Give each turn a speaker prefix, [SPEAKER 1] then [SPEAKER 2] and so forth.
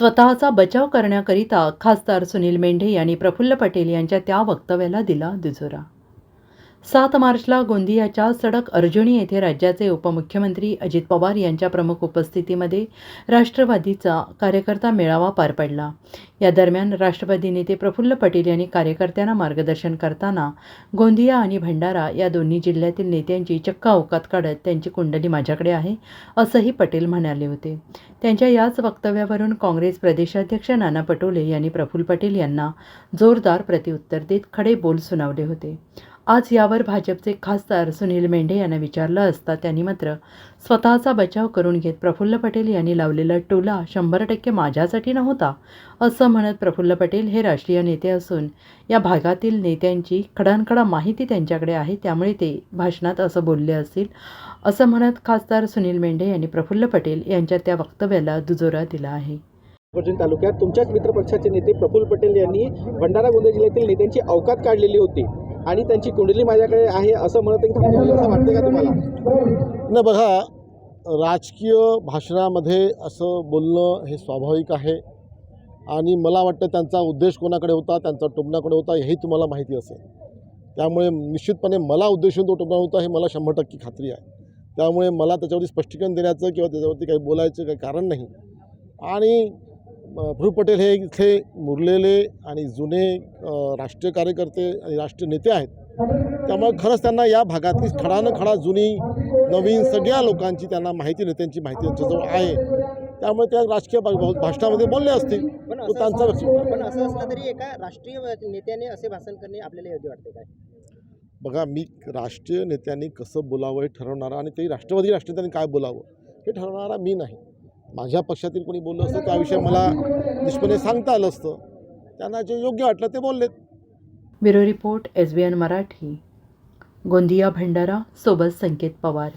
[SPEAKER 1] स्वतःचा बचाव करण्याकरिता खासदार सुनील मेंढे यांनी प्रफुल्ल पटेल यांच्या त्या वक्तव्याला दिला दुजोरा. सात मार्चला गोंदियाच्या सडक अर्जुनी येथे राज्याचे उपमुख्यमंत्री अजित पवार यांच्या प्रमुख उपस्थितीमध्ये राष्ट्रवादीचा कार्यकर्ता मेळावा पार पडला. या दरम्यान राष्ट्रवादी नेते प्रफुल्ल पटेल यांनी कार्यकर्त्यांना मार्गदर्शन करताना गोंदिया आणि भंडारा या दोन्ही जिल्ह्यातील नेत्यांची चक्का औकात काढत त्यांची कुंडली माझ्याकडे आहे असंही पटेल म्हणाले होते. त्यांच्या याच वक्तव्यावरून काँग्रेस प्रदेशाध्यक्ष नाना पटोले यांनी प्रफुल्ल पटेल यांना जोरदार प्रत्युत्तर देत खडे बोल सुनावले होते. आज यावर भाजपचे खासदार सुनील मेंढे यांना विचारलं असता त्यांनी मात्र स्वतःचा बचाव करून घेत प्रफुल्ल पटेल यांनी लावलेला टोला शंभर टक्के माझ्यासाठी नव्हता असं म्हणत प्रफुल्ल पटेल हे राष्ट्रीय नेते असून या भागातील नेत्यांची खडानखडा माहिती त्यांच्याकडे आहे त्यामुळे ते भाषणात असं बोलले असतील असं म्हणत खासदार सुनील मेंढे यांनी प्रफुल्ल पटेल यांच्या त्या वक्तव्याला दुजोरा दिला आहे.
[SPEAKER 2] पर्जन तालुक्यात तुमच्याच मित्रपक्षाचे नेते प्रफुल्ल पटेल यांनी भंडारा गोंदिया जिल्ह्यातील नेत्यांची अवकात काढलेली होती. आणि त्यांची कुंडली माझ्याकडे आहे असं म्हणत एक असं वाटतं का तुम्हाला?
[SPEAKER 3] नाही बघा राजकीय भाषणामध्ये असं बोलणं हे स्वाभाविक आहे. आणि मला वाटतं त्यांचा उद्देश कोणाकडे होता त्यांचा टोमणाकडे होता हेही तुम्हाला माहिती असेल. त्यामुळे निश्चितपणे मला उद्देशून तो टोमणा होता हे मला शंभर टक्के खात्री आहे. त्यामुळे मला त्याच्यावरती स्पष्टीकरण देण्याचं किंवा त्याच्यावरती काही बोलायचं काही कारण नाही. आणि प्रफुल्ल पटेल हे इथले मुरलेले आणि जुने राष्ट्रीय कार्यकर्ते आणि राष्ट्रीय नेते आहेत. त्यामुळे खरंच त्यांना या भागातली खडानं खडा जुनी नवीन सगळ्या लोकांची त्यांना माहिती नेत्यांची माहिती त्यांच्याजवळ आहे. त्यामुळे त्या राजकीय भाषणामध्ये बोलले असतील तो त्यांचा
[SPEAKER 2] पण असं असलं तरी एका राष्ट्रीय नेत्याने असे भाषण करणे आपल्याला योग्य वाटते काय?
[SPEAKER 3] बघा मी राष्ट्रीय नेत्यांनी कसं बोलावं हे ठरवणारा आणि ते राष्ट्रवादी राष्ट्रनेत्यांनी काय बोलावं हे ठरवणारा मी नाही. माझ्या पक्षातील कोणी बोललं असतं त्याविषयी मला निष्पणे सांगता आलं असतं. त्यांना जे योग्य वाटलं ते बोललेत.
[SPEAKER 1] Bureau report S B N Marathi. Gondia Bhandara सोबत संकेत पवार.